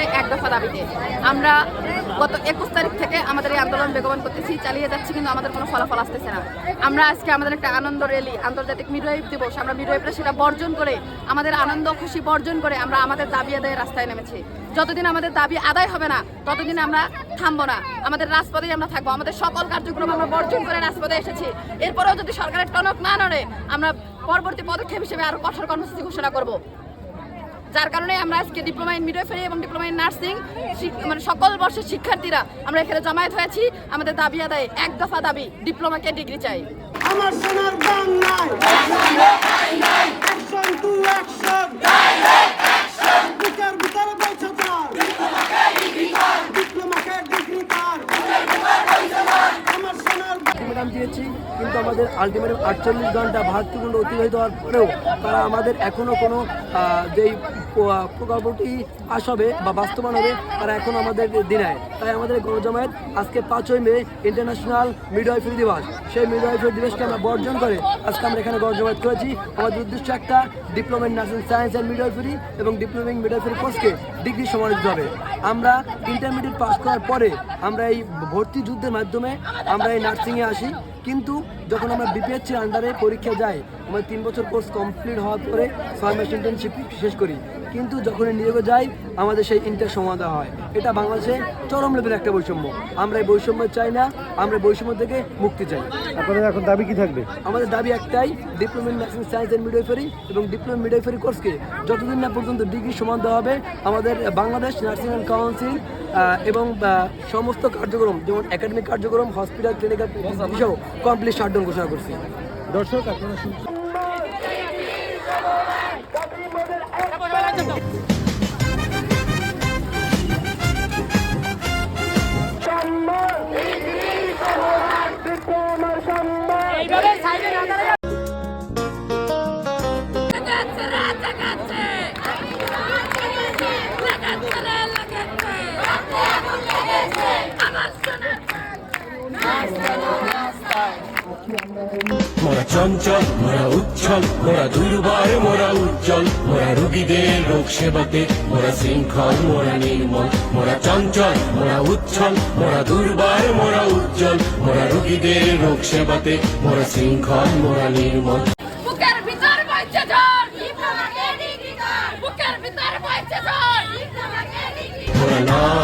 হচ্ছে এক দফা দাবিতে আমরা গত একুশ তারিখ থেকে আমাদের এই আন্দোলন বেগবান করতেছি, চালিয়ে যাচ্ছি, কিন্তু আমাদের কোনো ফলাফল আসতেছে না। আমরা আজকে আমাদের একটা আনন্দ র্যালি আন্তর্জাতিক মিডওয়াইফ দিবস। আমরা মিডওয়াইফরা সেটা বর্জন করে, আমাদের আনন্দ, খুশি বর্জন করে আমরা আমাদের দাবি আদায়ের রাস্তায় নেমেছি। যতদিন আমাদের দাবি আদায় হবে না, ততদিন আমরা থামবো না। আমাদের রাজপথেই আমরা থাকব। আমাদের সকল কার্যক্রম আমরা বর্জন করে রাজপথে এসেছি। এরপরেও যদি সরকারের টনক না নড়ে, আমরা পরবর্তী পদক্ষেপ হিসেবে আরও কঠোর কর্মসূচি ঘোষণা করব। যার কারণে আমরা আজকে ডিপ্লোমা ইন মিডওয়াইফারি এবং ডিপ্লোমা ইন নার্সিং মানে সকল বর্ষের শিক্ষার্থীরা আমরা এখানে জমায়েত হয়েছি। আমাদের দাবি আদায় এক দফা দাবি ডিপ্লোমাকে ডিগ্রি চাই। আমার সোনার অ্যাকশন টু অ্যাকশন বলছে তার। ডিপ্লোমাকে ডিগ্রি পার আমার সোনার আলটিমেটাম দিয়েছি কিন্তু আমাদের আলটিমেটাম আটচল্লিশ ঘণ্টা ভাতৃপূর্ণ অতিবাহিত হওয়ার পরেও তারা আমাদের এখনও কোনো যেই প্রকল্পটি পাশ হবে বা বাস্তবায়ন হবে তারা এখন আমাদের দিনায়। তাই আমাদের গণজমায়েত আজকে পাঁচই মে ইন্টারন্যাশনাল মিডওয়াইফারি দিবস। সেই মিডওয়াইফারি দিবসকে আমরা বর্জন করে আজকে আমরা এখানে গণজমায়েত করেছি। আমাদের উদ্দেশ্য একটা diploma in nursing science and midwifery এবং ডিপ্লোমা ইন মিডওয়াইফারি কোর্সকে ডিগ্রি সমানিত হবে। আমরা ইন্টারমিডিয়েট পাস করার পরে আমরা এই ভর্তি যুদ্ধের মাধ্যমে আমরা এই নার্সিংয়ে আসি। কিন্তু যখন আমরা বিপিএসসির আন্ডারে পরীক্ষা যাই আমরা তিন বছর কোর্স কমপ্লিট হওয়ার পরে ছয় ইন্টার্নশিপ শেষ করি। কিন্তু যখনই নিয়োগে যাই আমাদের সেই ইন্টার সমাধা হয়। এটা বাংলাদেশে চরম লেভেলের একটা বৈষম্য। আমরা এই বৈষম্য চাই না আমরা বৈষম্য থেকে মুক্তি চাই। আপনাদের এখন দাবি কি থাকবে? আমাদের দাবি একটাই diploma in nursing science and midwifery এবং ডিপ্লোমা মিডওয়াইফারি কোর্সকে যতদিন না পর্যন্ত ডিগ্রি সমান দেওয়া হবে আমাদের বাংলাদেশ নার্সিং অ্যান্ড কাউন্সিল এবং সমস্ত কার্যক্রম যেমন একাডেমিক কার্যক্রম হসপিটাল ক্লিনিক্যাল সহ কমপ্লিট শাটডাউন ঘোষণা করছি। দর্শক আপনারা শুনছেন মোরা চঞ্চল মোরা উচ্ছল মোরা দুর্বার মোরা উজ্জ্বল মোরা রুগীদের রোগ সেবাতে মোরা শৃঙ্খল মোরা নির্মল মোরা চঞ্চল মোরা উচ্ছল মোরা দুর্বার মোরা উজ্জ্বল মোরা রুগীদের রোগ সেবাতে মোরা শৃঙ্খল মোরা নির্মল। মোরা মোরা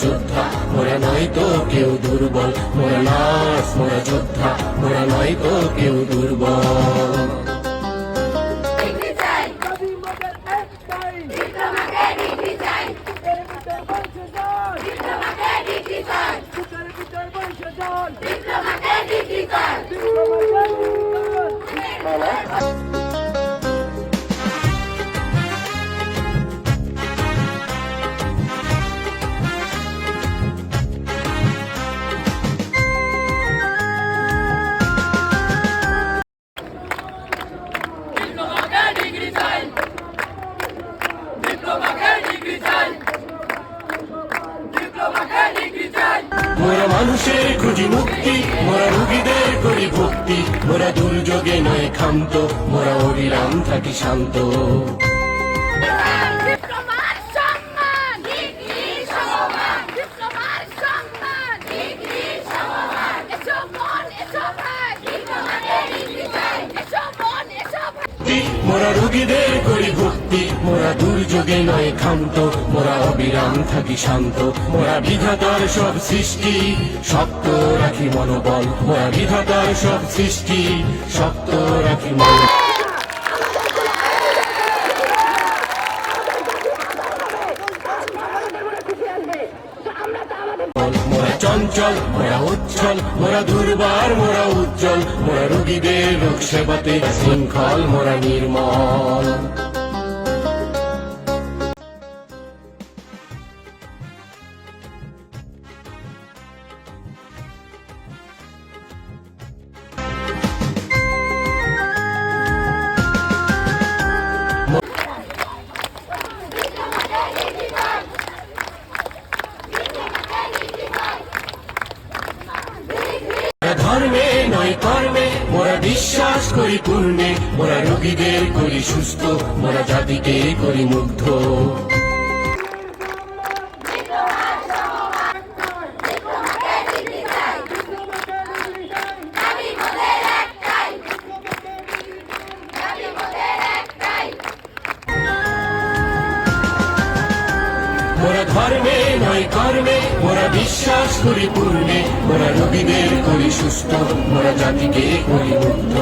যোদ্ধা মোরা নয় তো কেউ দুর্বল। মোরা নাস মোরা যোদ্ধা, মোরা নয় তো কেউ দুর্বল। ডিগ্রি মানুষের খুঁজি মুক্তি, মোরা রুগীদের করি ভক্তি। মোরা দুর্যোগে নয় ক্ষান্ত, মোরা অবিরাম থাকি শান্ত। এসো মোরা রুগীদের করি ভক্তি, মোরা দুর্যোগে নয় ক্ষান্ত, মোরা অবিরাম থাকি শান্ত, মোরা বিধাতার সব সৃষ্টি, শক্ত রাখি মনোবল, মোরা বিধাতার সব সৃষ্টি, শক্ত রাখি মনোবল। চঞ্চল মোরা উচ্ছল মোরা দুর্বার মোরা উজ্জ্বল মোরা রোগীদের রোগ সেবাতে শৃঙ্খল মোরা নির্মল। ধর্মে নয় কর্মে। মোরা বিশ্বাস করি পূর্ণে। মোরা রোগীদের করি সুস্থ। মোরা জাতিকে করি মুগ্ধ। মোরা ধর্মে নয় কর্মে, মোরা বিশ্বাস করি পূর্ণে, মোরা রোগীদের করি সুস্থ, মোরা জাতিকে করি মুক্ত।